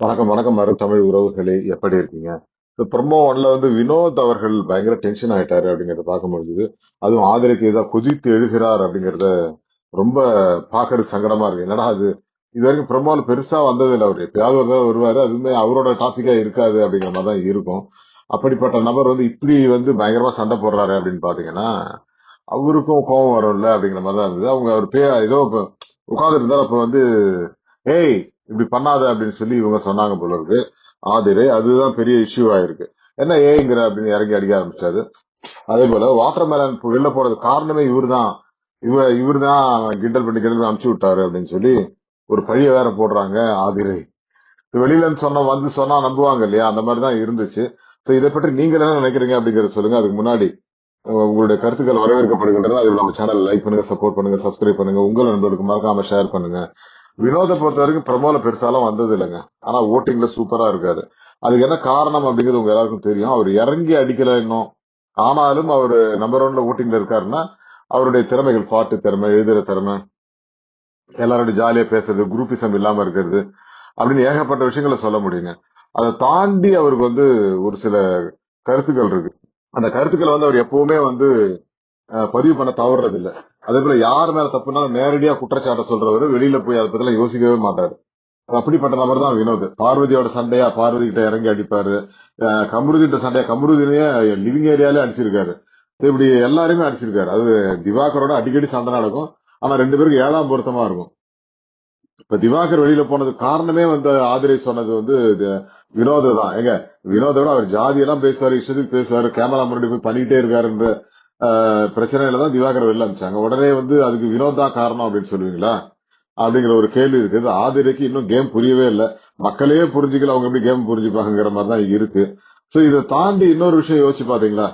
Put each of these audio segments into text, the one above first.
வணக்கம் வணக்கம் மறு தமிழ் உறவுகளே. எப்படி இருக்கீங்க? இந்த ப்ரமோ ஒன்ல வந்து வினோத் அவர்கள் பயங்கர டென்ஷன் ஆயிட்டாரு அப்படிங்கறத பார்க்க முடிஞ்சது. அதுவும் ஆதரிக்கு ஏதோ குதித்து எழுகிறார் அப்படிங்கறத ரொம்ப பாக்குறது சங்கடமா இருக்கு. என்னடா அது? இது வரைக்கும் ப்ரமோல பெருசா வந்தது இல்லை எப்பயாவது ஒரு தடவை வருவாரு. அதுவுமே அவரோட டாபிக்கா இருக்காது அப்படிங்கிற மாதிரி தான் இருக்கும். அப்படிப்பட்ட நபர் வந்து இப்படி வந்து பயங்கரமா சண்டை போடுறாரு அப்படின்னு பாத்தீங்கன்னா அவருக்கும் கோபம் வரும்ல அப்படிங்கிற மாதிரி தான் இருந்தது. அவங்க அவர் பே ஏதோ உட்கார்ந்து அப்ப வந்து ஏய் இப்படி பண்ணாத அப்படின்னு சொல்லி இவங்க சொன்னாங்க போல இருக்கு. ஆதிரே அதுதான் பெரிய இஷ்யூ ஆயிருக்கு. என்ன ஏங்கிற அப்படின்னு இறங்கி அடிக்க ஆரம்பிச்சாரு. அதே போல வாட்டர் மேலன் வெளில போறது காரணமே இவர்தான். இவ இவர்தான் கிண்டல் பண்ணி கிண்டல் அமுச்சு விட்டாரு அப்படின்னு சொல்லி ஒரு பழிய வேற போடுறாங்க ஆதிரை. வெளியிலன்னு சொன்ன வந்து சொன்னா நம்புவாங்க இல்லையா? அந்த மாதிரி தான் இருந்துச்சு. சோ இதை பற்றி நீங்க என்ன நினைக்கிறீங்க அப்படிங்கறத சொல்லுங்க. அதுக்கு முன்னாடி உங்களுடைய கருத்துக்கள் வரவேற்கப்படுகின்றன. அது நம்ம சேனல் லைக் பண்ணுங்க சப்போர்ட் பண்ணுங்க சப்ஸ்கிரைப் பண்ணுங்க. உங்கள் நண்பர்களுக்கு மறக்காம ஷேர் பண்ணுங்க. வினோதை பொறுத்த வரைக்கும் பிரமோல பெருசாலாம் வந்தது இல்லைங்க. ஆனா ஓட்டிங்ல சூப்பரா இருக்காரு. அதுக்கு என்ன காரணம் அப்படிங்கிறது உங்க எல்லாருக்கும் தெரியும். அவர் இறங்கி அடிக்கல இன்னும். ஆனாலும் அவர் நம்பர் ஒன்ல ஓட்டிங்ல இருக்காருன்னா அவருடைய திறமைகள் பாட்டு திறமை எழுதுற திறமை எல்லாரோட ஜாலியா பேசுறது குரூப்பிசம் இல்லாம இருக்கிறது அப்படின்னு ஏகப்பட்ட விஷயங்களை சொல்ல முடியுங்க. அதை தாண்டி அவருக்கு வந்து ஒரு சில கருத்துக்கள் இருக்கு. அந்த கருத்துக்களை வந்து அவர் எப்பவுமே வந்து பதிவு பண்ண தவறுறது இல்ல அதே போல யார் மேல தப்புனாலும் நேரடியா குற்றச்சாட்டை சொல்றவரு வெளியில போய் அதை பத்தி யோசிக்கவே மாட்டாரு. அப்படிப்பட்ட நபர் தான் வினோத். பார்வதியோட சண்டையா பார்வதி கிட்ட இறங்கி அடிப்பாரு. அஹ், கமருதி கிட்ட சண்டையா கமருதினையே லிவிங் ஏரியாலே அடிச்சிருக்காரு. இப்படி எல்லாருமே அடிச்சிருக்காரு. அது திவாகரோட அடிக்கடி சண்டை நடக்கும். ஆனா ரெண்டு பேருக்கு ஏழாம் பொருத்தமா இருக்கும். இப்ப திவாகர் வெளியில போனது காரணமே வந்து ஆதிரை சொன்னது வந்து வினோத தான் எங்க வினோத விட அவர் ஜாதியெல்லாம் பேசுவாரு இஷ்டத்துக்கு பேசுவாரு கேமரா முன்னாடி போய் பண்ணிக்கிட்டே இருக்காருன்ற பிரச்சனையில தான் திவாகர் வெளில அனுப்பிச்சாங்க உடனே வந்து அதுக்கு வினோத் தான் காரணம் அப்படின்னு சொல்லுவீங்களா? அப்படிங்கிற ஒரு கேள்வி இருக்குது ஆதிரைக்கு இன்னும் கேம் புரியவே இல்லை. மக்களே புரிஞ்சுக்கல. அவங்க எப்படி கேம் புரிஞ்சுப்பாங்கிற மாதிரி தான் இருக்கு. சோ இதை தாண்டி இன்னொரு விஷயம் யோசிச்சு பாத்தீங்களா?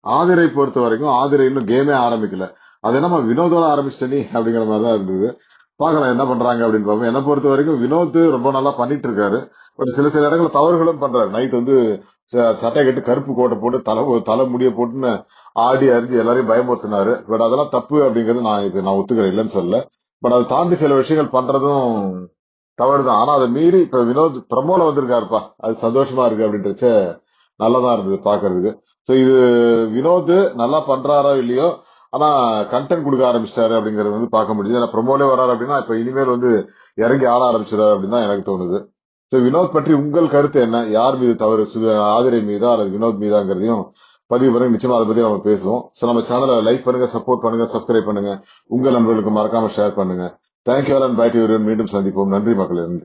ஆதிரை பொறுத்த வரைக்கும் ஆதிரை இன்னும் கேமே ஆரம்பிக்கல. அது என்னமா வினோதோட ஆரம்பிச்சிட்டனி அப்படிங்கிற மாதிரி தான் இருந்தது. பார்க்கலாம் என்ன பண்றாங்க அப்படின்னு பார்ப்போம். என்னை பொறுத்த வரைக்கும் வினோத் ரொம்ப நல்லா பண்ணிட்டு இருக்காரு. பட் சில சில இடங்களில் தவறுகளும் பண்றாரு. நைட் வந்து ச- சட்டை கட்டு கருப்பு கோட்டை போட்டு தலை தலை முடிய போட்டுன்னு ஆடி அறிஞ்சு எல்லாரையும் பயமுறுத்தினாரு. பட் அதெல்லாம் தப்பு அப்படிங்கிறது நான் இப்ப நான் ஒத்துக்கிறேன். இல்லைன்னு சொல்லல. பட் அதை தாண்டி சில விஷயங்கள் பண்றதும் தவறுதான். ஆனா அதை மீறி இப்ப வினோத் பிரமோல வந்திருக்காருப்பா. அது சந்தோஷமா இருக்கு அப்படின்றச்ச நல்லதா இருந்தது பாக்குறதுக்கு. சோ இது வினோத் நல்லா பண்றாரோ இல்லையோ? ஆனா கண்டென்ட் கொடுக்க ஆரம்பிச்சிட்டாரு அப்படிங்கறது வந்து பார்க்க முடியுது. ஏன்னா ப்ரொமோலே வராரு அப்படின்னா இப்ப இனிமேல் வந்து இறங்கி ஆட ஆரம்பிச்சிடாரு அப்படின்னு தான் எனக்கு தோணுது. சோ வினோத் பற்றி உங்கள் கருத்து என்ன? யார் மீது தவறு? ஆதிரை மீதா அல்லது வினோத் மீதாங்கிறதையும் பதிவு பண்ணுங்க. நிச்சயமா அதை பத்தி நம்ம பேசுவோம். சோ நம்ம சேனலை லைக் பண்ணுங்க சப்போர்ட் பண்ணுங்க சப்ஸ்கிரைப் பண்ணுங்க. உங்கள் நண்பர்களுக்கு மறக்காம ஷேர் பண்ணுங்க. தேங்க்யூ ஆல் அண்ட் பை மீண்டும் சந்திப்போம். நன்றி மக்கள். நன்றி